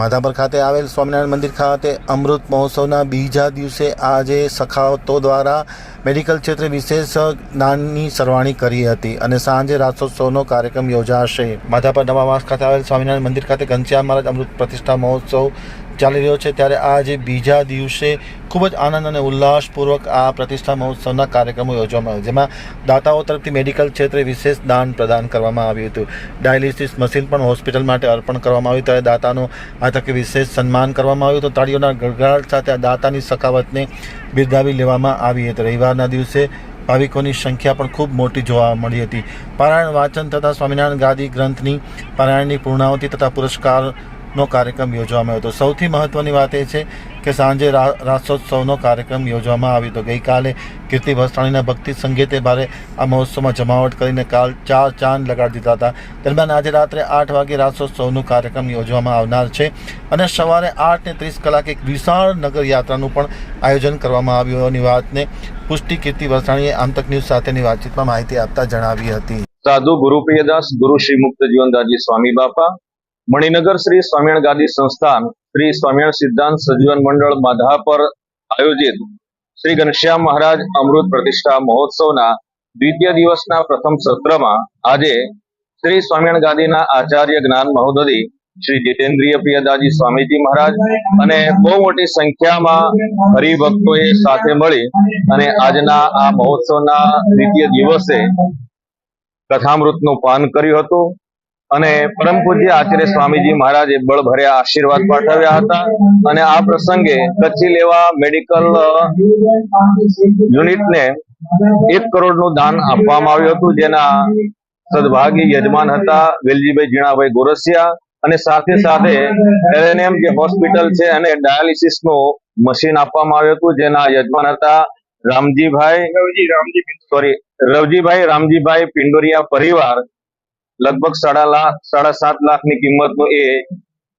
માધાપર ખાતે આવેલ સ્વામિનારાયણ મંદિર ખાતે અમૃત મહોત્સવના બીજા દિવસે આજે સખાવતો દ્વારા મેડિકલ ક્ષેત્રે વિશેષ જ્ઞાનની સરવાણી કરી હતી અને સાંજે રાસોત્સવનો કાર્યક્રમ યોજાશે. માધાપર નવા માસ ખાતે આવેલ સ્વામિનારાયણ મંદિર ખાતે ઘનશ્યામ મહારાજ અમૃત પ્રતિષ્ઠા મહોત્સવ ચાલી રહ્યો છે ત્યારે આજે બીજા દિવસે ખૂબ જ આનંદ અને ઉલ્લાસપૂર્વક આ પ્રતિષ્ઠા મહોત્સવના કાર્યક્રમો યોજવામાં આવ્યા, જેમાં દાતાઓ તરફથી મેડિકલ ક્ષેત્રે વિશેષ દાન પ્રદાન કરવામાં આવ્યું હતું. ડાયાલિસિસ મશીન પણ હોસ્પિટલ માટે અર્પણ કરવામાં આવ્યું, ત્યારે દાતાનું આ તકે વિશેષ સન્માન કરવામાં આવ્યું હતું. તાળીઓના ગળગડાટ સાથે આ દાતાની સખાવતને બિરદાવી લેવામાં આવી હતી. રવિવારના દિવસે ભાવિકોની સંખ્યા પણ ખૂબ મોટી જોવા મળી હતી. પારાયણ વાંચન તથા સ્વામિનારાયણ ગાદી ગ્રંથની પારાયણની પૂર્ણાવતી તથા પુરસ્કારનો કાર્યક્રમ યોજવામાં આવ્યો હતો. સૌથી મહત્ત્વની વાત એ છે કે સાંજે રાસોત્સવનો કાર્યક્રમ યોજવામાં આવ્યો હતો. ગઈકાલે કીર્તિ વસ્ત્રાણીના ભક્તિ સંગીતે ભારે આ મહોત્સવમાં જમાવટ કરીને કાલ ચાર ચાંદ લગાડી દીધા હતા. દરમિયાન આજે રાત્રે આઠ વાગે રાસોત્સવનો કાર્યક્રમ યોજવામાં આવનાર છે અને સવારે આઠ ને ત્રીસ કલાકે એક વિશાળ નગર યાત્રાનું પણ આયોજન કરવામાં આવ્યું હોવાની વાતને પુષ્ટિ કીર્તિ વસ્ત્રાણીએ આંતક ન્યૂઝ સાથેની વાતચીતમાં માહિતી આપતા જણાવી હતી. સાધુ ગુરુપ્રિયદાસ ગુરુ શ્રી મુક્ત જીવનદાસજી સ્વામી બાપા મણિનગર શ્રી સ્વામિનારાયણ ગાદી સંસ્થાન શ્રી સ્વામિનારાયણ સિદ્ધાંત સજીવન મંડળ માધા પર આયોજિત શ્રી ઘનશ્યામ મહારાજ અમૃત પ્રતિષ્ઠા મહોત્સવના દ્વિતીય દિવસના પ્રથમ સત્રમાં આજે શ્રી સ્વામિનારાયણ ગાંધીના આચાર્ય જ્ઞાન મહોદધી શ્રી જીતેન્દ્રિય પ્રિયદાજી સ્વામીજી મહારાજ અને બહુ મોટી સંખ્યામાં હરિભક્તોએ સાથે મળી અને આજના આ મહોત્સવના દ્વિતીય દિવસે કથામૃતનું પાન કર્યું હતું. અને પરમ પૂજ્ય આચાર્ય સ્વામીજી મહારાજે બળભર્યા આશીર્વાદ પાઠવ્યા હતા. અને આ પ્રસંગે કચ્છી લેવા મેડિકલ યુનિટને એક કરોડનું દાન આપવામાં આવ્યું હતું. જેના સદભાગી યજમાન હતા વેલજીભાઈ જીણાભાઈ ગોરસિયા. અને સાથે સાથે એલએનએમ જે હોસ્પિટલ છે અને ડાયાલિસિસનું મશીન આપવામાં આવ્યું હતું. જેના યજમાન હતા રામજીભાઈ સોરી રવજીભાઈ રામજીભાઈ પિંડોરિયા પરિવાર. લગભગ સાડા લાખ સાડા સાત લાખની કિંમતનું એ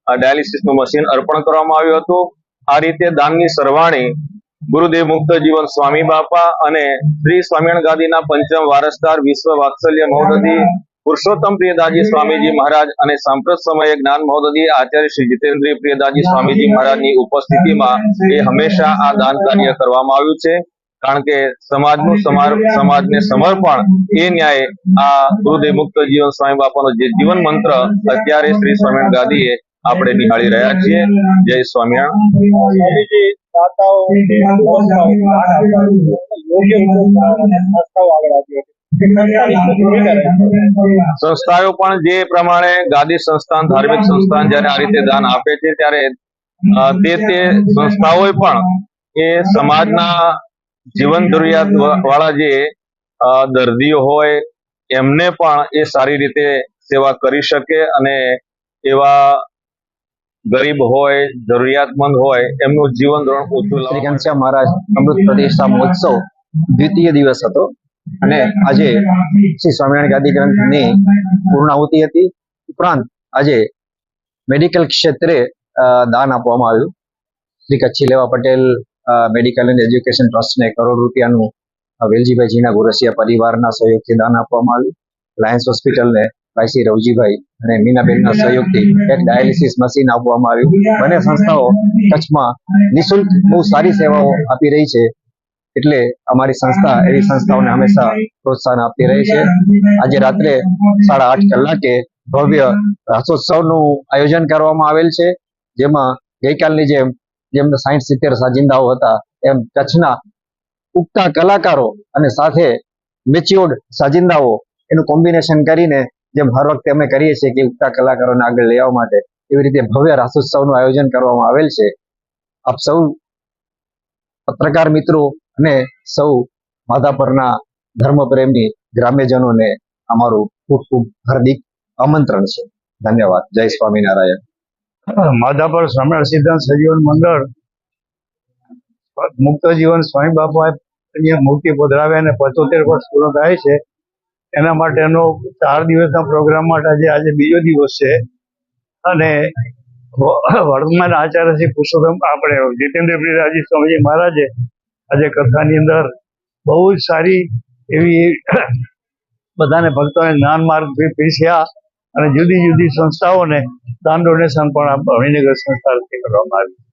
ડાયાલિસિસનું મશીન અર્પણ કરવામાં આવ્યું હતું. આ રીતે દાનની સરવાણી ગુરુદેવ મુક્ત જીવન સ્વામી બાપા અને શ્રી સ્વામિનારાયણ ગાદીના પંચમ વારસદાર વિશ્વ વાત્સલ્ય મહોદધી, પુરુષોત્તમ પ્રિયદાજી સ્વામીજી મહારાજ અને સાંપ્રત સમયે જ્ઞાન મહોદધી આચાર્ય શ્રી જીતેન્દ્રિય પ્રિયદાજી સ્વામીજી મહારાજની ઉપસ્થિતિમાં એ હંમેશા આ દાન કાર્ય કરવામાં આવ્યું છે. કારણ કે સમાજનું સમાર સમાજને સમર્પણ એ ન્યાય આ ગુરુદેવ મુક્ત જીવન સ્વામી બાપાનો જે જીવન મંત્ર અત્યારે શ્રી સ્વામિનારાયણ ગાદીએ આપણે નિહાળી રહ્યા છીએ. જય સ્વામિનારાયણ. સંસ્થાઓ આગળ આવી સંસ્થાઓ પણ જે પ્રમાણે ગાદી સંસ્થાન ધાર્મિક સંસ્થાન જયારે આ રીતે દાન આપે છે ત્યારે તે તે સંસ્થાઓએ પણ એ સમાજના જીવન જરૂરિયાત વાળા જે દર્દીઓ હોય એમને પણ એ સારી રીતે સેવા કરી શકે અને એવા ગરીબ હોય જરૂરિયાતમંદ હોય એમનું જીવન ધોરણ શ્રી ઘનશ્યામ મહારાજ અમૃત પ્રતિષ્ઠા મહોત્સવ દ્વિતીય દિવસ હતો અને આજે શ્રી સ્વામિનારાયણ ગાદી ગ્રંથની પૂર્ણાહુતિ હતી. ઉપરાંત આજે મેડિકલ ક્ષેત્રે દાન આપવામાં આવ્યું. શ્રી કચ્છી લેવા પટેલ મેડિકલ એન્ડ એજ્યુકેશન ટ્રસ્ટને કરોડ રૂપિયાનું વેલજીભાઈ જીના ગોરસિયા પરિવારના સહયોગથી દાન આપવામાં આવ્યું. લાયન્સ હોસ્પિટલને ભાઈશ્રી રવજીભાઈ અને મીનાબેનના સહયોગથી એક ડાયાલિસિસ મશીન આપવામાં આવ્યું. બંને સંસ્થાઓ કચ્છમાં નિઃશુલ્ક બહુ સારી સેવાઓ આપી રહી છે. એટલે અમારી સંસ્થા એવી સંસ્થાઓને હંમેશા પ્રોત્સાહન આપતી રહે છે. આજે રાત્રે સાડા આઠ કલાકે ભવ્ય રાસોત્સવનું આયોજન કરવામાં આવેલ છે. જેમાં ગઈકાલની જેમ જેમ સાહીઠ સિત્તેર સાજિંદાઓ હતા, એમ કચ્છના ઉગતા કલાકારો અને સાથે મેચ્યોર્ડ સાજિંદાઓ એનું કોમ્બિનેશન કરીને જેમ હર વખતે અમે કરીએ છીએ કે ઉગતા કલાકારોને આગળ લઈ માટે, એવી રીતે ભવ્ય રાસોત્સવનું આયોજન કરવામાં આવેલ છે. આપ સૌ પત્રકાર મિત્રો અને સૌ માધાપરના ધર્મપ્રેમી ગ્રામ્યજનોને અમારું ખૂબ ખૂબ હાર્દિક આમંત્રણ છે. ધન્યવાદ. જય સ્વામિનારાયણ. માધાપર સ્વામિનારાયણ સિદ્ધાંત સજીવન મંડળ મુક્ત જીવન સ્વામી બાપા અહીંયા પધરાવ્યા અને પચોતેર વર્ષ પૂરો થાય છે. એના માટેનો ચાર દિવસના પ્રોગ્રામ માટે આજે આજે બીજો દિવસ છે. અને વર્તમાન આચાર્ય શ્રી પુરુષોત્તમ આપણે જીતેન્દ્ર રાજી સ્વામીજી મહારાજે આજે કથાની અંદર બહુ જ સારી એવી બધાને ભક્તોને જ્ઞાન માર્ગ પીસ્યા અને જુદી જુદી સંસ્થાઓને દાન ડોનેશન પણ આ મણિનગર સંસ્થા કરવામાં આવ્યું